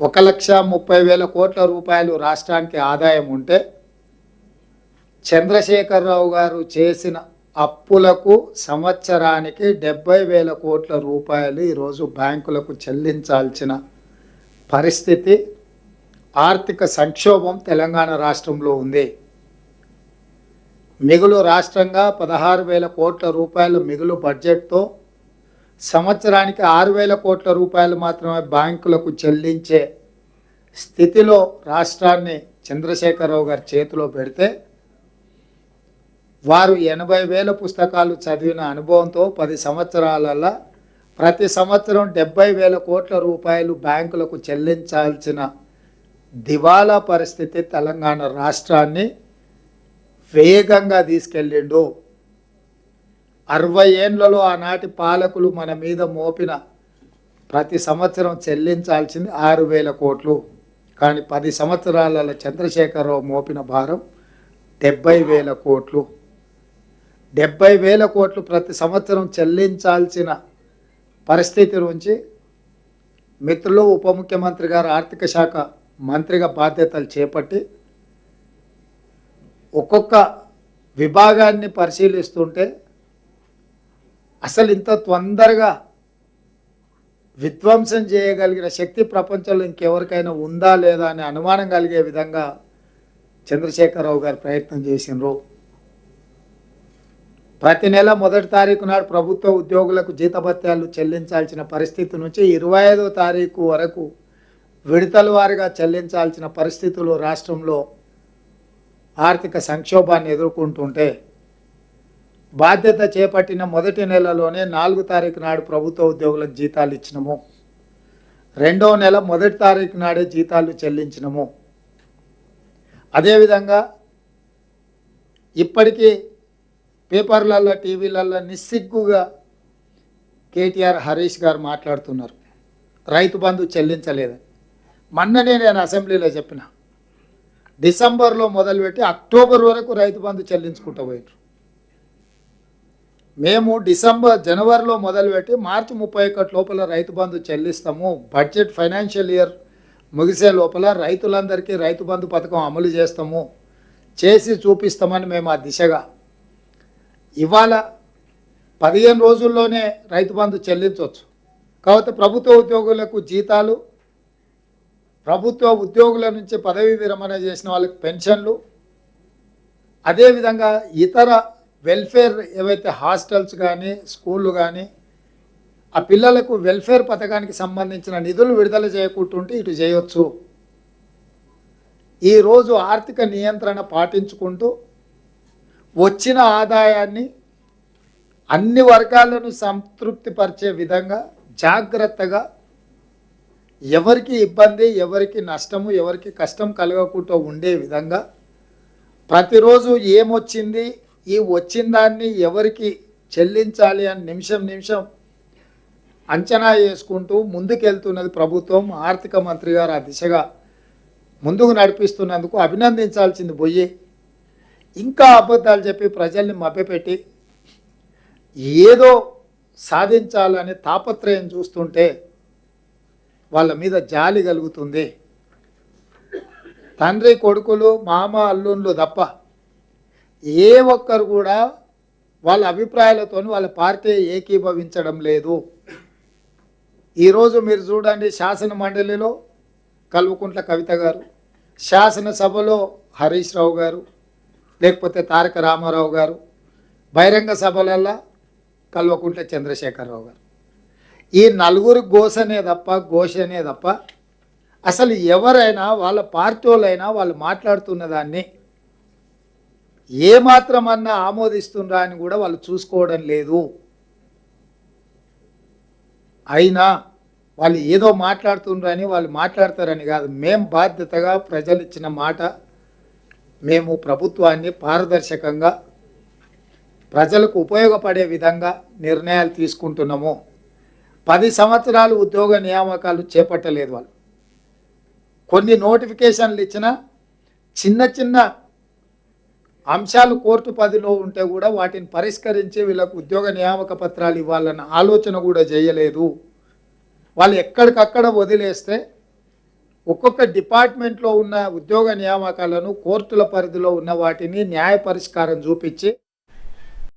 ఒక లక్ష ముప్పై వేల కోట్ల రూపాయలు రాష్ట్రానికి ఆదాయం ఉంటే చంద్రశేఖరరావు గారు చేసిన అప్పులకు సంవత్సరానికి డెబ్బై వేల కోట్ల రూపాయలు ఈరోజు బ్యాంకులకు చెల్లించాల్సిన పరిస్థితి ఆర్థిక సంక్షోభం తెలంగాణ రాష్ట్రంలో ఉంది. మిగులు రాష్ట్రంగా పదహారు వేల కోట్ల రూపాయల మిగులు బడ్జెట్తో సంవత్సరానికి ఆరు వేల కోట్ల రూపాయలు మాత్రమే బ్యాంకులకు చెల్లించే స్థితిలో రాష్ట్రాన్ని చంద్రశేఖరరావు గారి చేతిలో పెడితే వారు ఎనభై వేల పుస్తకాలు చదివిన అనుభవంతో పది సంవత్సరాలలో ప్రతి సంవత్సరం డెబ్బై వేల కోట్ల రూపాయలు బ్యాంకులకు చెల్లించాల్సిన దివాలా పరిస్థితి తెలంగాణ రాష్ట్రాన్ని వేగంగా తీసుకెళ్ళిండు. అరవై ఏండ్లలో ఆనాటి పాలకులు మన మీద మోపిన ప్రతి సంవత్సరం చెల్లించాల్సింది ఆరు వేల కోట్లు. కానీ పది సంవత్సరాలలో చంద్రశేఖరరావు మోపిన భారం డెబ్బై వేల కోట్లు. డెబ్బై వేల కోట్లు ప్రతి సంవత్సరం చెల్లించాల్సిన పరిస్థితి నుంచి మిత్రులు ఉప ముఖ్యమంత్రి గారు ఆర్థిక శాఖ మంత్రిగా బాధ్యతలు చేపట్టి ఒక్కొక్క విభాగాన్ని పరిశీలిస్తుంటే అసలు ఇంత తొందరగా విధ్వంసం చేయగలిగిన శక్తి ప్రపంచంలో ఇంకెవరికైనా ఉందా లేదా అనే అనుమానం కలిగే విధంగా చంద్రశేఖరరావు గారు ప్రయత్నం చేసినారు ప్రతి నెల మొదటి తారీఖు నాడు ప్రభుత్వ ఉద్యోగులకు జీతభత్యాలు చెల్లించాల్సిన పరిస్థితి నుంచి ఇరవై ఐదో తారీఖు వరకు విడతల వారిగా చెల్లించాల్సిన పరిస్థితులు రాష్ట్రంలో ఆర్థిక సంక్షోభాన్ని ఎదుర్కొంటుంటే బాధ్యత చేపట్టిన మొదటి నెలలోనే నాలుగు తారీఖు నాడు ప్రభుత్వ ఉద్యోగులకు జీతాలు ఇచ్చినము. రెండో నెల మొదటి తారీఖు నాడే జీతాలు చెల్లించినము. అదేవిధంగా ఇప్పటికీ పేపర్లలో టీవీలలో నిస్సిగ్గుగా కేటీఆర్ హరీష్ గారు మాట్లాడుతున్నారు. రైతు బంధు చెల్లించలేదు. మొన్ననే నేను అసెంబ్లీలో చెప్పిన డిసెంబర్లో మొదలుపెట్టి అక్టోబర్ వరకు రైతు బంధు చెల్లించుకుంటూ పోయారు మేము డిసెంబర్ జనవరిలో మొదలుపెట్టి మార్చి ముప్పై ఒకటి లోపల రైతు బంధు చెల్లిస్తాము. బడ్జెట్ ఫైనాన్షియల్ ఇయర్ ముగిసే లోపల రైతులందరికీ రైతు బంధు పథకం అమలు చేస్తాము. చేసి చూపిస్తామని మేము ఆ దిశగా. ఇవాళ పదిహేను రోజుల్లోనే రైతు బంధు చెల్లించవచ్చు. కాబట్టి ప్రభుత్వ ఉద్యోగులకు జీతాలు ప్రభుత్వ ఉద్యోగుల నుంచి పదవీ విరమణ చేసిన వాళ్ళకి పెన్షన్లు అదేవిధంగా ఇతర వెల్ఫేర్ ఏవైతే హాస్టల్స్ కానీ స్కూళ్ళు కానీ ఆ పిల్లలకు వెల్ఫేర్ పథకానికి సంబంధించిన నిధులు విడుదల చేయకుంటుంటే ఇటు చేయొచ్చు. ఈరోజు ఆర్థిక నియంత్రణ పాటించుకుంటూ వచ్చిన ఆదాయాన్ని అన్ని వర్గాలను సంతృప్తిపరిచే విధంగా జాగ్రత్తగా ఎవరికి ఇబ్బంది ఎవరికి నష్టము ఎవరికి కష్టం కలగకుండా ఉండే విధంగా ప్రతిరోజు ఏమొచ్చింది ఈ వచ్చిన దాన్ని ఎవరికి చెల్లించాలి అని నిమిషం నిమిషం అంచనా వేసుకుంటూ ముందుకెళ్తున్నది ప్రభుత్వం ఆర్థిక మంత్రి గారు ఆ దిశగా ముందుకు నడిపిస్తున్నందుకు అభినందించాల్సింది పోయి ఇంకా అబద్ధాలు చెప్పి ప్రజల్ని మభ్యపెట్టి ఏదో సాధించాలనే తాపత్రయం చూస్తుంటే వాళ్ళ మీద జాలి కలుగుతుంది. తండ్రి కొడుకులు మామ అల్లుళ్ళు తప్ప ఏ ఒక్కరు కూడా వాళ్ళ అభిప్రాయాలతో వాళ్ళ పార్టీ ఏకీభవించడం లేదు. ఈరోజు మీరు చూడండి శాసన మండలిలో కల్వకుంట్ల కవిత గారు శాసనసభలో హరీష్ రావు గారు లేకపోతే తారక రామారావు గారు బహిరంగ సభలల్లో కల్వకుంట్ల చంద్రశేఖరరావు గారు. ఈ నలుగురు గోసనే తప్ప ఘోషనే తప్ప అసలు ఎవరైనా వాళ్ళ పార్టీ వాళ్ళైనా వాళ్ళు మాట్లాడుతున్న దాన్ని ఏమాత్రమన్నా ఆమోదిస్తుండ్రా అని కూడా వాళ్ళు చూసుకోవడం లేదు. అయినా వాళ్ళు ఏదో మాట్లాడుతుండ్రని వాళ్ళు మాట్లాడతారని కాదు. మేం బాధ్యతగా ప్రజలు ఇచ్చిన మాట మేము ప్రభుత్వాన్ని పారదర్శకంగా ప్రజలకు ఉపయోగపడే విధంగా నిర్ణయాలు తీసుకుంటున్నాము. పది సంవత్సరాలు ఉద్యోగ నియామకాలు చేపట్టలేదు వాళ్ళు. కొన్ని నోటిఫికేషన్లు ఇచ్చిన చిన్న చిన్న అంశాలు కోర్టు పదిలో ఉంటే కూడా వాటిని పరిష్కరించి వీళ్ళకు ఉద్యోగ నియామక పత్రాలు ఇవ్వాలన్న ఆలోచన కూడా చేయలేదు. వాళ్ళు ఎక్కడికక్కడ వదిలేస్తే ఒక్కొక్క డిపార్ట్మెంట్లో ఉన్న ఉద్యోగ నియామకాలను కోర్టుల పరిధిలో ఉన్న వాటిని న్యాయ పరిష్కారం చూపించి